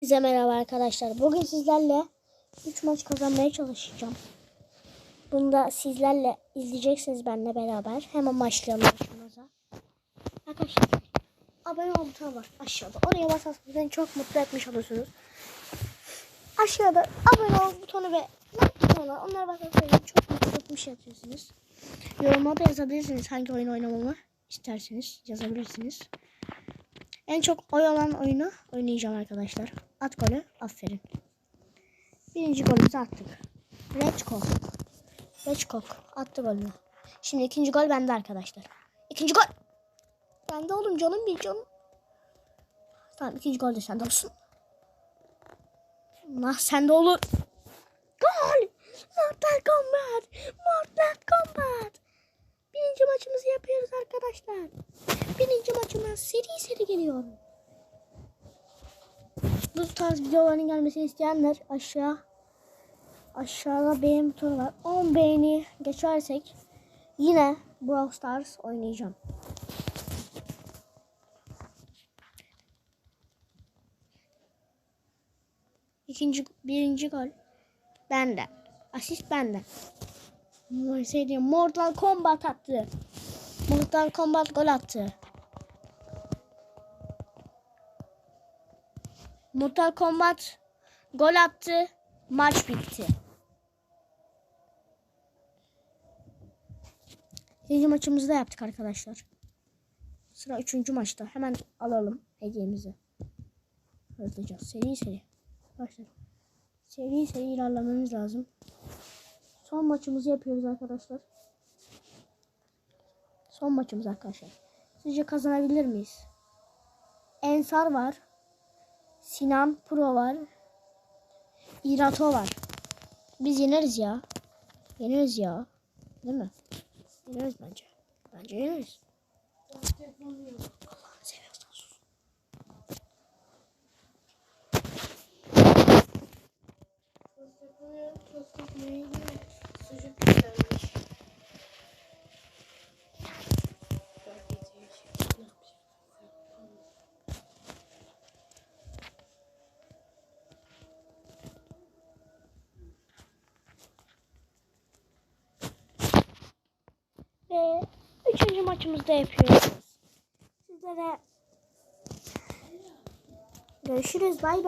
Size merhaba arkadaşlar. Bugün sizlerle 3 maç kazanmaya çalışacağım. Bunu da sizlerle izleyeceksiniz benimle beraber. Hemen başlayalım maçımıza. Arkadaşlar abone ol butonu var aşağıda. Oraya basarsanız beni çok mutlu etmiş olursunuz. Aşağıda abone ol butonu ve like butonu var. Onlara basarsanız beni çok mutlu etmiş yapıyorsunuz. Yoruma da yazabilirsiniz hangi oyun oynamamı isterseniz yazabilirsiniz. En çok oy olan oyunu oynayacağım arkadaşlar. At golü. Aferin. Birinci golümüzü attık. Reçkok. Reçkok. Attı golünü. Şimdi ikinci gol bende arkadaşlar. İkinci gol. Bende oğlum canım bir canım. Tamam ikinci gol de sende olsun. Nah sende olur. Gol. Mortal Kombat. Mortal Kombat. Birinci maçımızı yapıyoruz arkadaşlar. Birinci maçımız seri seri geliyor. Bu tarz videoların gelmesini isteyenler aşağı aşağıda beğen butonu var. 10 beğeni geçersek yine Brawl Stars oynayacağım. İkinci, birinci gol benden. Asist benden. Seri Mortal Kombat attı. Mortal Kombat gol attı. Mortal Kombat gol attı. Maç bitti. İkinci maçımızı da yaptık arkadaşlar. Sıra üçüncü maçta. Hemen alalım hediyemizi. Hızlıca. Seri seri. Başlayalım. Seri seri ilerlememiz lazım. Son maçımızı yapıyoruz arkadaşlar. Son maçımız arkadaşlar. Sizce kazanabilir miyiz? Ensar var. Sinan Pro var. İrato var. Biz yeneriz ya. Yeneriz ya. Değil mi? Yeneriz bence. Bence yeneriz. Allah'ını seviyorsan sus. Ve üçüncü maçımızda yapıyoruz. Sizlere görüşürüz. Bay bay.